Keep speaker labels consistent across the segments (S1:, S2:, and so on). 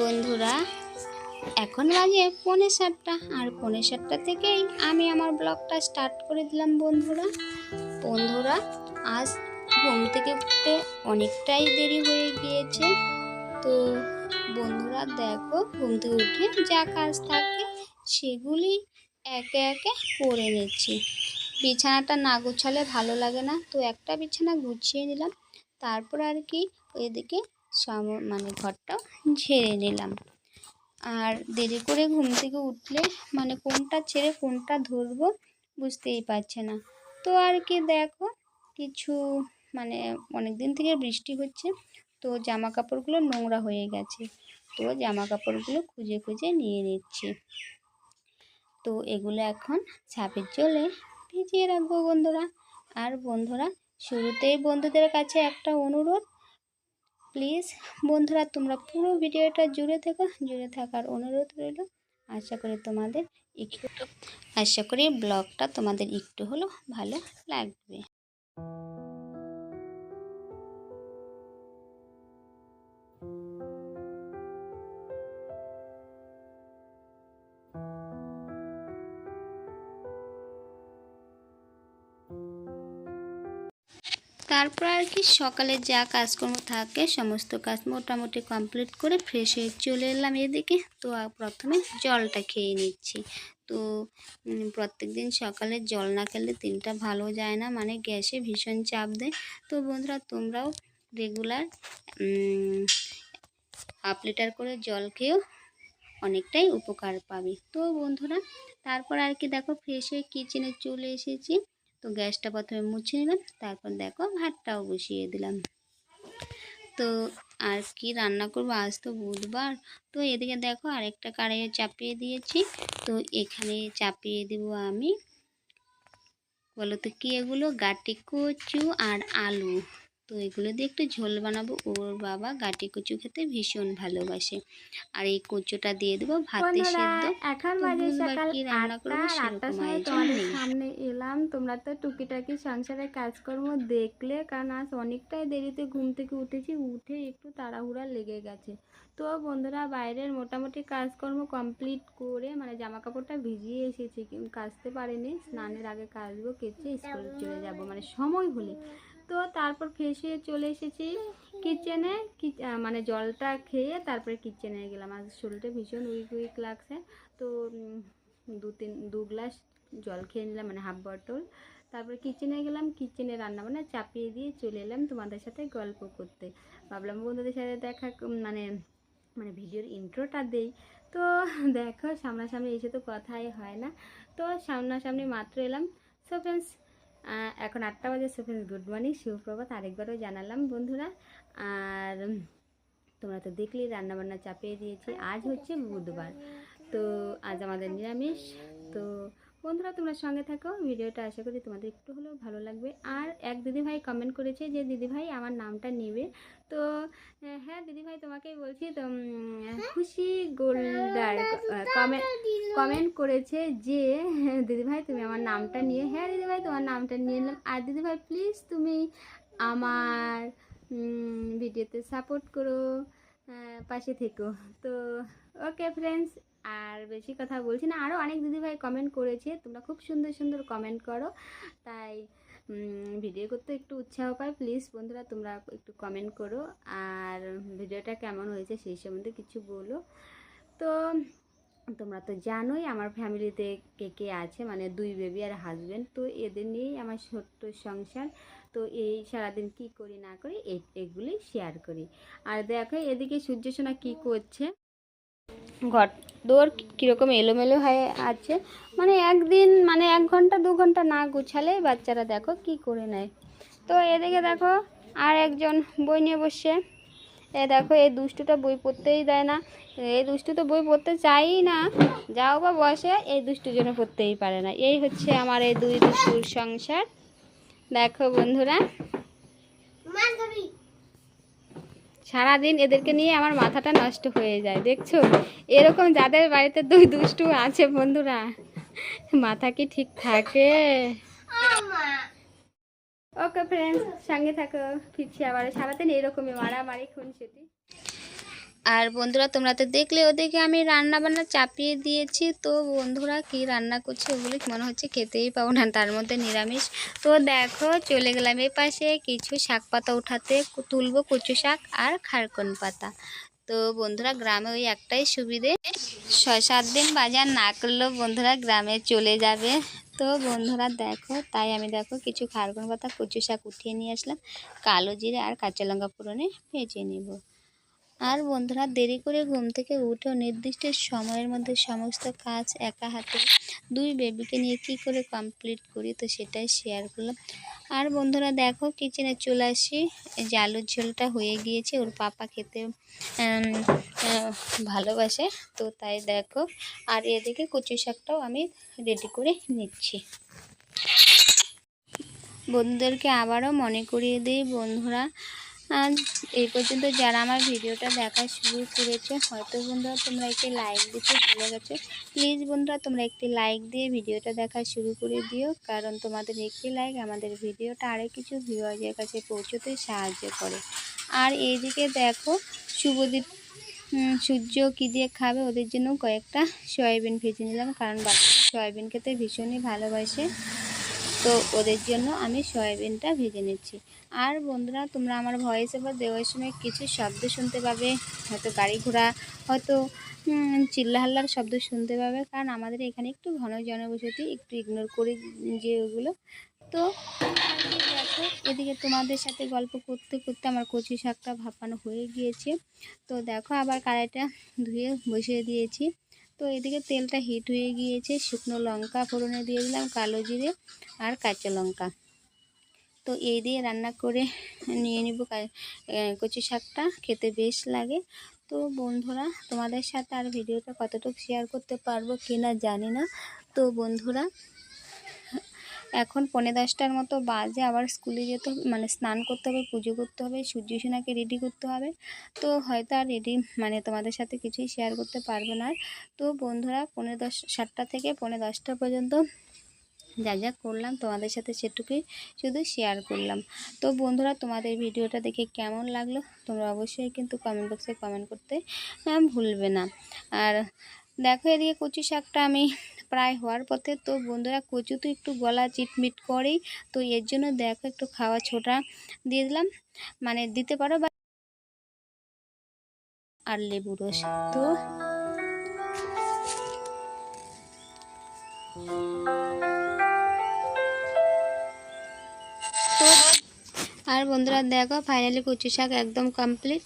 S1: বন্ধুরা, এখন বাজে পৌনে সাতটা। আর পৌনে সাতটা থেকেই আমি আমার ব্লগটা স্টার্ট করে দিলাম বন্ধুরা। বন্ধুরা, আজ ঘুম থেকে উঠতে অনেকটাই দেরি হয়ে গিয়েছে। তো বন্ধুরা, দেখো ঘুম থেকে উঠে যা কাজ থাকে সেগুলি একে একে করে নিচ্ছি। বিছানাটা না গুছালে ভালো লাগে না। তো একটা বিছানা গুছিয়ে নিলাম। তারপর আর কি এদিকে সাম মানে ঘরটা ঝেড়ে নিলাম। আর দেরি করে ঘুম থেকে উঠলে মানে কোনটা ছেড়ে কোনটা ধরবো, বুঝতেই পারছে না। তো আর কি দেখো, কিছু মানে অনেক দিন থেকে বৃষ্টি হচ্ছে, তো জামা কাপড়গুলো নোংরা হয়ে গেছে। তো জামা কাপড়গুলো খুঁজে খুঁজে নিয়ে নিচ্ছি। তো এগুলো এখন ছাপের জলে ভিজিয়ে রাখব বন্ধুরা। আর বন্ধুরা, শুরুতেই বন্ধুদের কাছে একটা অনুরোধ প্লিজ বন্ধুরা, তোমরা পুরো ভিডিওটা জুড়ে থেকো, জুড়ে থাকার অনুরোধ রইল। আশা করি তোমাদের একটু, আশা করি ব্লগটা তোমাদের একটু হলো ভালো লাগবে। তারপর আর কি সকালে যা কাজকর্ম থাকে সমস্ত কাজ মোটামুটি কমপ্লিট করে ফ্রেশ হয়ে চলে এলাম এদিকে। তো প্রথমে জলটা খেয়ে নিচ্ছি। তো প্রত্যেক দিন সকালে জল না খেলে দিনটা ভালো যায় না মানে গ্যাসে ভীষণ চাপ দেয়। তো বন্ধুরা, তোমরাও রেগুলার হাফ লিটার করে জল খেয়েও অনেকটাই উপকার পাবে। তো বন্ধুরা, তারপর আর কি দেখো ফ্রেশ হয়ে কিচেনে চলে এসেছি। তো গ্যাসটা প্রথমে মুছে নিলাম তারপর দেখো ভাতটাও বসিয়ে দিলাম। তো আর কি রান্না করব, আজ তো বুধবার। তো এদিকে দেখো আরেকটা কাড়াইয়ে চাপিয়ে দিয়েছি। তো এখানে চাপিয়ে দেব আমি, বলো তো কি এগুলো? গাটি কচু আর আলু। তো এগুলো দিয়ে একটু ঝোল বানাবো। ওর বাবা গাটি কচু খেতে ভীষণ ভালোবাসে। আর এই কচুটা দিয়ে দেবো ভাতে সেদ্ধ।
S2: এখন বাজে সকাল সামনে এলাম। তোমরা তো টুকিটাকি সংসারের কাজকর্ম দেখলে কারণ আজ অনেকটাই দেরিতে ঘুম থেকে উঠেছি উঠে একটু তাড়াহুড়া লেগে গেছে। তো বন্ধুরা বাইরের মোটামুটি কাজকর্ম কমপ্লিট করে মানে জামা কাপড়টা ভিজিয়ে এসেছি কাচতে পারিনি। স্নানের আগে কাচবো কেচে স্কুলে চলে যাব মানে সময় হলে। তো তারপর ফ্রেশ হয়ে চলে এসেছি কিচেনে মানে জলটা খেয়ে তারপরে কিচেনে গেলাম। আজ শরীরটা ভীষণ উইক উইক লাগছে। তো দু তিন, দু গ্লাস জল খেয়ে নিলাম মানে হাফ বটল তারপরে কিচেনে গেলাম। কিচেনে রান্না বান্না চাপিয়ে দিয়ে চলে এলাম তোমাদের সাথে গল্প করতে। ভাবলাম বন্ধুদের সাথে দেখা মানে মানে ভিডিওর ইন্ট্রোটা দেই। তো দেখো, সামনাসামনি এসে তো কথাই হয় না। তো সামনাসামনি মাত্র এলাম। সো ফ্রেন্ডস এখন আটটা বাজে সো ফ্রেন্ডস গুড মর্নিং শিবপ্রভাত আরেকবারও জানালাম বন্ধুরা। আর তোমরা তো দেখলি রান্নাবান্না চাপিয়ে দিয়েছি। আজ হচ্ছে বুধবার, তো আজ আমাদের নিরামিষ। তো বন্ধুরা, তোমরা সঙ্গে থাকো। ভিডিওটা আশা করি তোমাদের একটু হলেও ভালো লাগবে। আর এক দিদিভাই কমেন্ট করেছে যে, দিদিভাই, আমার নামটা নেবে। তো হ্যাঁ দিদিভাই, তোমাকেই বলছি, তো খুশি গোল্ডার কমেন্ট কমেন্ট করেছে যে, দিদিভাই, তুমি আমার নামটা নিয়ে হ্যাঁ দিদিভাই, তোমার নামটা নিয়ে নিলাম আর দিদিভাই, প্লিজ, তুমি আমার ভিডিওতে সাপোর্ট করো পাশে থেকো। তো ওকে ফ্রেন্ডস আর বেশি কথা বলছি না। আরও অনেক দিদিভাই কমেন্ট করেছে। তোমরা খুব সুন্দর সুন্দর কমেন্ট করো। তাই ভিডিও করতে একটু উৎসাহ পাই প্লিজ বন্ধুরা, তোমরা একটু কমেন্ট করো। আর ভিডিওটা কেমন হয়েছে সেই সম্বন্ধে কিছু বলো। তো, তোমরা তো জানোই আমার ফ্যামিলিতে কে কে আছে মানে দুই বেবি আর হাজব্যান্ড তো এদের নিয়েই আমার ছোট্ট সংসার। তো এই সারাদিন কি করি না করি এগুলি শেয়ার করি। আর দেখো, এদিকে সূর্য সোনা কী করছে। ঘর। দোর কীরকম এলোমেলো হয়ে আছে? মানে একদিন মানে এক ঘণ্টা, দু ঘণ্টা না গুছালে বাচ্চারা দেখো কি করে নেয়। তো এদিকে দেখো, আর একজন বই নিয়ে বসছে। এ দেখো, এই দুষ্টুটা বই পড়তেই দেয় না। এই দুষ্টু তো বই পড়তে চাই না। যাও বা বসে, এই দুষ্টুর জন্য পড়তেই পারে না। এই হচ্ছে আমার এই দুই দুষ্টুর সংসার। দেখো বন্ধুরা। সারাদিন এদেরকে নিয়ে আমার মাথাটা নষ্ট হয়ে যায়, দেখছ? এরকম যাদের বাড়িতে দুই দুষ্টু আছে বন্ধুরা, মাথা কি ঠিক থাকে? ওকে ফ্রেন্ডস সঙ্গে থাকো, ফিরছি আবার। সারাদিন এরকমই মারামারি, খুনসুটি।
S1: আর বন্ধুরা, তোমরা তো দেখলে, ওদেরকে আমি রান্না বান্না চাপিয়ে দিয়েছি। তো বন্ধুরা, কি রান্না করছে ওগুলো মনে হচ্ছে খেতেই পাবো না, তার মধ্যে নিরামিষ। তো দেখো, চলে গেলাম এই পাশে কিছু শাক পাতা উঠাতে তুলবো কচু শাক আর খারকন পাতা। তো বন্ধুরা, গ্রামে ওই একটাই সুবিধে। ছয়, সাত দিন বাজার না করলেও বন্ধুরা গ্রামে চলে যাবে। তো বন্ধুরা, দেখো, তাই আমি দেখো কিছু খারকন পাতা, কচু শাক উঠিয়ে নিয়ে আসলাম। কালো জিরে আর কাঁচা লঙ্কা ফোড়নে ভেজে নেব। আর বন্ধুরা, দেরি করে ঘুম থেকে উঠেও নির্দিষ্ট সময়ের মধ্যে সমস্ত কাজ একা হাতে দুই বেবিকে নিয়ে কী করে কমপ্লিট করি তো সেটাই শেয়ার করলাম। আর বন্ধুরা, দেখো কিচেনে চলে আসি। আলুর ঝোলটা হয়ে গিয়েছে, ওর পাপা খেতে ভালোবাসে তো তাই দেখো। আর এদিকে কচু শাকটাও আমি রেডি করে নিচ্ছি। বন্ধুদেরকে আবারও মনে করিয়ে দিই, বন্ধুরা আজ এই পর্যন্ত যারা আমার ভিডিওটা দেখা শুরু করেছে, হয়তো বন্ধুরা তোমরা একটি লাইক দিতে ভুলে গেছো। প্লিজ বন্ধুরা, তোমরা একটি লাইক দিয়ে ভিডিওটা দেখা শুরু করে দিও, কারণ তোমাদের একটি লাইক আমাদের ভিডিওটা আরও কিছু ভিউয়ার্সের কাছে পৌঁছতে সাহায্য করে। আর এইদিকে দেখো, শুভদীপ সূর্য কী দিয়ে খাবে? ওদের জন্য কয়েকটা সয়াবিন ভেজে নিলাম, কারণ বাচ্চারা সয়াবিন খেতে ভীষণই ভালোবাসে। তো ওদের জন্য আমি সয়াবিনটা ভেজে নিচ্ছি। আর বন্ধুরা, তোমরা আমার ভয়েস ওভার দেওয়ার সময় কিছু শব্দ শুনতে পাবে। হয়তো গাড়ি ঘোড়া, হয়তো চিল্লাহাল্লার শব্দ শুনতে পাবে। কারণ আমাদের এখানে একটু ঘন জনবসতি, একটু ইগনোর করি যে ওগুলো। তো দেখো এদিকে তোমাদের সাথে গল্প করতে করতে আমার কচি শাকটা ভাপানো হয়ে গিয়েছে। তো দেখো, আবার কড়াইটা ধুয়ে বসিয়ে দিয়েছি। তো এদিকে তেলটা হিট হয়ে গিয়েছে। শুকনো লঙ্কা ফোড়নে দিয়ে দিলাম, কালো জিরে আর কাঁচা লঙ্কা। তো এই দিয়ে রান্না করে নিয়ে নিব কচু শাকটা, খেতে বেশ লাগে। তো বন্ধুরা, তোমাদের সাথে আর ভিডিওটা কতটুকু শেয়ার করতে পারব কিনা জানি না। তো বন্ধুরা এখন পৌনে দশটার মতো বাজে, আবার স্কুলে যেতে মানে স্নান করতে হবে, পুজো করতে হবে, সূর্য সোনাকে রেডি করতে হবে। তো হয়তো আর রেডি মানে তোমাদের সাথে কিছুই শেয়ার করতে পারব না। তো বন্ধুরা, পৌনে দশ, সাতটা থেকে পৌনে দশটা পর্যন্ত যা যা করলাম, তোমাদের সাথে সেটুকুই শুধু শেয়ার করলাম। তো বন্ধুরা, তোমাদের ভিডিওটা দেখে কেমন লাগল? তোমরা অবশ্যই কিন্তু কমেন্ট বক্সে কমেন্ট করতে ভুলবে না। আর দেখো এদিকে কচু শাকটা আমি প্রায় হওয়ার পথে তো বন্ধুরা কচু তো একটু গলা চিটমিট করেই, তো এর জন্য দেখো একটু খাওয়া ছোটা দিয়ে দিলাম। মানে দিতে পারো বা আর লেবু রস। তো তো আর বন্ধুরা দেখো ফাইনালি কচু শাক একদম কমপ্লিট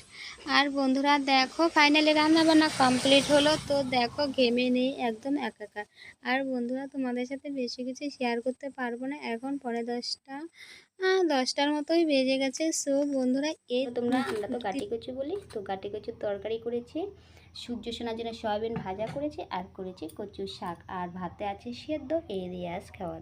S1: আর বন্ধুরা দেখো ফাইনালি রান্না বান্না কমপ্লিট হলো। তো দেখো, ঘেমে নেই, একদম একাকার। আর বন্ধুরা, তোমাদের সাথে বেশি কিছু শেয়ার করতে পারব না। এখন পরে দশটা দশটার মতোই বেজে গেছে। সো বন্ধুরা এই তোমরা আমরা তো গাটি কচু বলি। তো গাটি কচুর তরকারি করেছি। সূর্য সোনার জন্য সয়াবিন ভাজা করেছি আর করেছি কচু শাক। আর ভাতে আছে সেদ্ধ এই দিয়ে খাওয়া